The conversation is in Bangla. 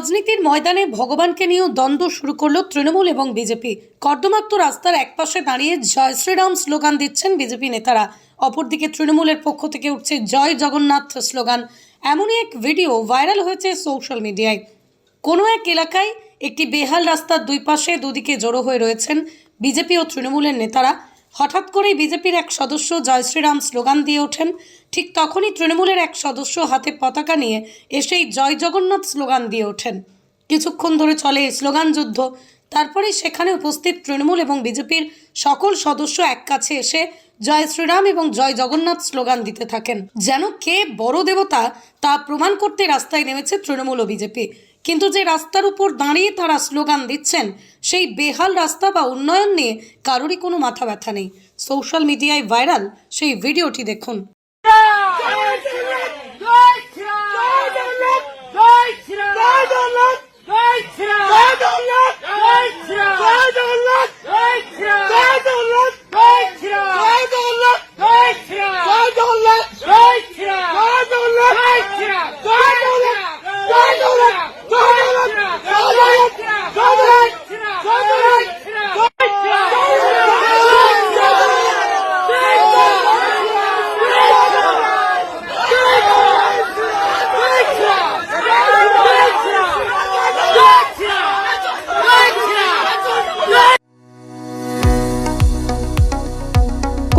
রাজনীতির ময়দানে ভগবানকে নিয়েও দ্বন্দ্ব শুরু করল তৃণমূল এবং বিজেপি। কর্দমাক্ত রাস্তার একপাশে দাঁড়িয়ে জয় শ্রীরাম স্লোগান দিচ্ছেন বিজেপি নেতারা। অপরদিকে তৃণমূলের পক্ষ থেকে উঠছে জয় জগন্নাথ স্লোগান। এমনই এক ভিডিও ভাইরাল হয়েছে সোশ্যাল মিডিয়ায়। কোনো এক এলাকায় একটি বেহাল রাস্তার দুই পাশে দুদিকে জড়ো হয়ে রয়েছেন বিজেপি ও তৃণমূলের নেতারা। হঠাৎ করেই বিজেপির এক সদস্য জয় শ্রীরাম স্লোগান দিয়ে ওঠেন। ঠিক তখনই তৃণমূলের এক সদস্য হাতে পতাকা নিয়ে এসেই জয় জগন্নাথ স্লোগান দিয়ে ওঠেন। কিছুক্ষণ ধরে চলে এই স্লোগান যুদ্ধ। তারপরেই সেখানে উপস্থিত তৃণমূল এবং বিজেপির সকল সদস্য এক কাছে এসে জয় শ্রীরাম এবং জয় জগন্নাথ স্লোগান দিতে থাকেন। যেন কে বড় দেবতা তা প্রমাণ করতে রাস্তায় নেমেছে তৃণমূল ও বিজেপি। কিন্তু যে রাস্তার উপর দাঁড়িয়ে তারা স্লোগান দিচ্ছেন, সেই বেহাল রাস্তা বা উন্নয়ন নিয়ে কারোরই কোনো মাথা ব্যথা নেই। সোশ্যাল মিডিয়ায় ভাইরাল সেই ভিডিওটি দেখুন।